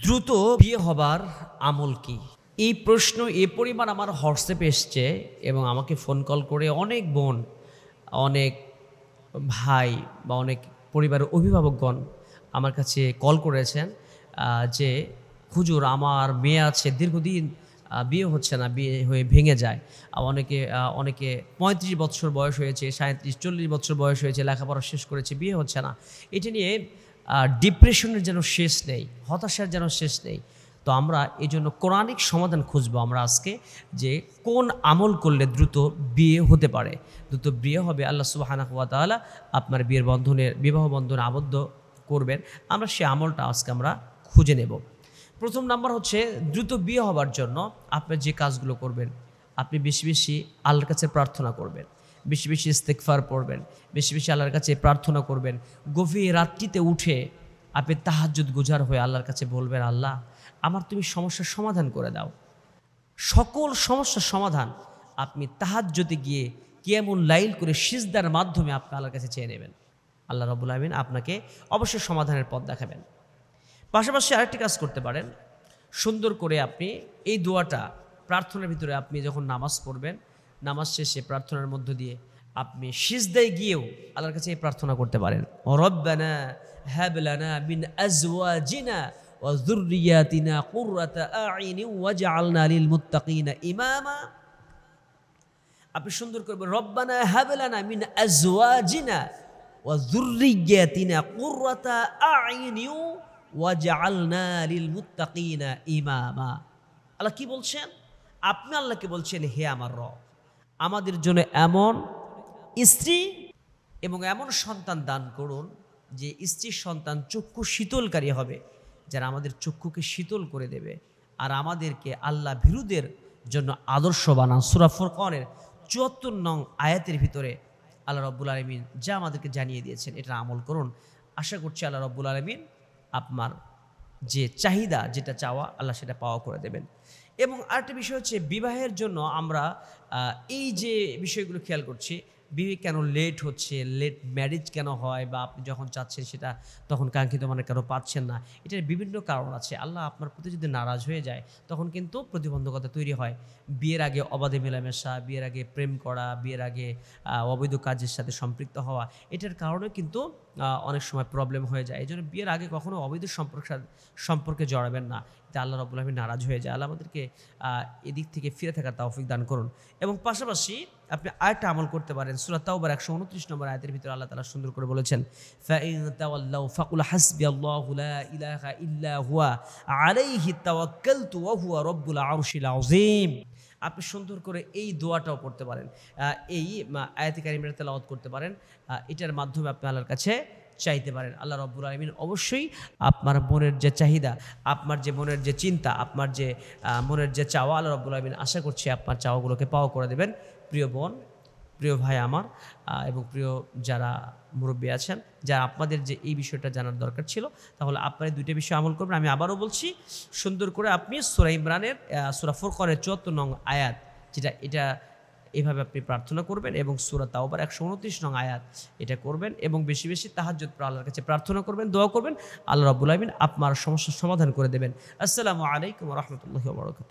দ্রুত বিয়ে হবার আমল কি? এই প্রশ্ন, এ পরিমাণ আমার হোয়াটসঅ্যাপে এসছে এবং আমাকে ফোন কল করে অনেক বোন, অনেক ভাই বা অনেক পরিবারের অভিভাবকগণ আমার কাছে কল করেছেন যে, হুজুর, আমার মেয়ে আছে, দীর্ঘদিন বিয়ে হচ্ছে না, বিয়ে হয়ে ভেঙে যায়। অনেকে অনেকে পঁয়ত্রিশ বছর বয়স হয়েছে সাঁত্রিশ চল্লিশ বছর বয়স হয়েছে, লেখাপড়া শেষ করেছে, বিয়ে হচ্ছে না। এটা নিয়ে ডিপ্রেশনের যেন শেষ নেই, হতাশার যেন শেষ নেই। তো আমরা এই জন্য কোরআনিক সমাধান খুঁজবো আমরা আজকে যে কোন আমল করলে দ্রুত বিয়ে হতে পারে। দ্রুত বিয়ে হবে, আল্লাহ সুবাহানা তাআলা আপনার বিয়ের বন্ধনের, বিবাহ বন্ধনে আবদ্ধ করবেন। আমরা সে আমলটা আজকে আমরা খুঁজে নেব। প্রথম নাম্বার হচ্ছে দ্রুত বিয়ে হবার জন্য আপনি যে কাজগুলো করবেন, আপনি বেশি বেশি আল্লাহর কাছে প্রার্থনা করবেন। বেশি বেশি ইস্তেকফার পড়বেন, বেশি বেশি আল্লাহর কাছে প্রার্থনা করবেন। গভীর রাত্রিতে উঠে আপনি তাহাজ্জুদ গুজার হয়ে আল্লাহর কাছে বলবেন, আল্লাহ, আমার তুমি সমস্যার সমাধান করে দাও। সকল সমস্যার সমাধান আপনি তাহাজ্জুদে গিয়ে কিয়ামুল লাইল করে সিজদার মাধ্যমে আপনি আল্লাহর কাছে চেয়ে নেবেন। আল্লাহ রবুল আলমিন আপনাকে অবশ্যই সমাধানের পথ দেখাবেন। পাশাপাশি আরেকটি কাজ করতে পারেন। সুন্দর করে আপনি এই দোয়াটা প্রার্থনার ভিতরে আপনি যখন নামাজ পড়বেন নামাজ শেষে প্রার্থনার মধ্য দিয়ে আপনি সিজদায় গিয়েও আল্লাহর কাছে এই প্রার্থনা করতে পারেন। রব্বানা হ্যাবলানা মিন আজওয়াজিনা কুররাতা আইনি ওয়াজআলনা লিল মুত্তাকিনা ইমামা। আপনি সুন্দর করবেন রব্বানা হাবলানা মিন আজওয়াজিনা ওয়া কুররাতা আইনি ওয়াজআলনা লিল মুত্তাকিনা ইমামা। আল্লাহ কি বলছেন? আপনি আল্লাহকে বলছেন, হে আমার রব আমাদের জন্য এমন স্ত্রী এবং এমন সন্তান দান করুন যে স্ত্রীর সন্তান চক্ষু শীতলকারী হবে, যারা আমাদের চক্ষুকে শীতল করে দেবে। আর আমাদেরকে আল্লাহ ভীরুদের জন্য আদর্শ বানান। সুরা ফুরকনের চুয়াত্তর নং আয়াতের ভিতরে আল্লাহ রব্বুল আলমিন যা আমাদেরকে জানিয়ে দিয়েছেন, এটা আমল করুন। আশা করছি আল্লাহ রব্বুল আলমিন আপনার যে চাহিদা, যেটা চাওয়া, আল্লাহ সেটা পাওয়া করে দেবেন। এবং আরেকটা বিষয় হচ্ছে বিবাহের জন্য আমরা এই যে বিষয়গুলো খেয়াল করছি বিয়ে কেন লেট হচ্ছে? লেট ম্যারেজ কেন হয়? বা আপনি যখন চাচ্ছেন সেটা তখন কাঙ্ক্ষিত মানে কেন পাচ্ছেন না। এটার বিভিন্ন কারণ আছে। আল্লাহ আপনার প্রতি যদি নারাজ হয়ে যায়, তখন কিন্তু প্রতিবন্ধকতা তৈরি হয়। বিয়ের আগে অবাধে মেলামেশা, বিয়ের আগে প্রেম করা, বিয়ের আগে অবৈধ কাজের সাথে সম্পৃক্ত হওয়া, এটার কারণে কিন্তু অনেক সময় প্রবলেম হয়ে যায়। এই জন্য বিয়ের আগে কখনো অবৈধ সম্পর্ক সম্পর্কে জড়াবেন না। এতে আল্লাহ রবুল নারাজ হয়ে যায়। আল্লাহ আমাদেরকে এদিক থেকে ফিরে থাকার তৌফিক দান করুন। এবং পাশাপাশি আপনি আয়টা আমল করতে পারেন। সুরা তাওবার একশো উনত্রিশ নম্বর আয়তের ভিতরে আল্লাহ তালা সুন্দর করে বলেছেন হুয়া আপনি সুন্দর করে এই দোয়াটাও করতে পারেন। এই আয়াতিকারিমের তেলাওয়াত করতে পারেন। এটার মাধ্যমে আপনি আল্লাহর কাছে চাইতে পারেন। আল্লাহ রব্বুল আলমিন অবশ্যই আপনার মনের যে চাহিদা, আপনার যে মনের যে চিন্তা, আপনার যে মনের যে চাওয়া, আল্লাহ রব্বুল আলমিন আশা করছি আপনার চাওয়াগুলোকে পাওয়া করে দেবেন। প্রিয় বোন, প্রিয় ভাই আমার এবং প্রিয় যারা মুরব্বী আছেন, যারা আপনাদের যে এই বিষয়টা জানার দরকার ছিল, তাহলে আপনার দুইটা বিষয় আমল করবেন। আমি আবারও বলছি, সুন্দর করে আপনি সুরা ইমরানের সুরা ফোরকনের চুয়াত্তর নং আয়াত, যেটা, এটা এভাবে আপনি প্রার্থনা করবেন এবং সুরা তাওবার একশো উনত্রিশ নং আয়াত এটা করবেন এবং বেশি বেশি তাহাজ্জুদ আল্লাহর কাছে প্রার্থনা করবেন, দোয়া করবেন, আল্লাহ রাবুল আলমিন আপনার সমস্যার সমাধান করে দেবেন। আসসালামু আলাইকুম রহমতুল্লাহ বরকত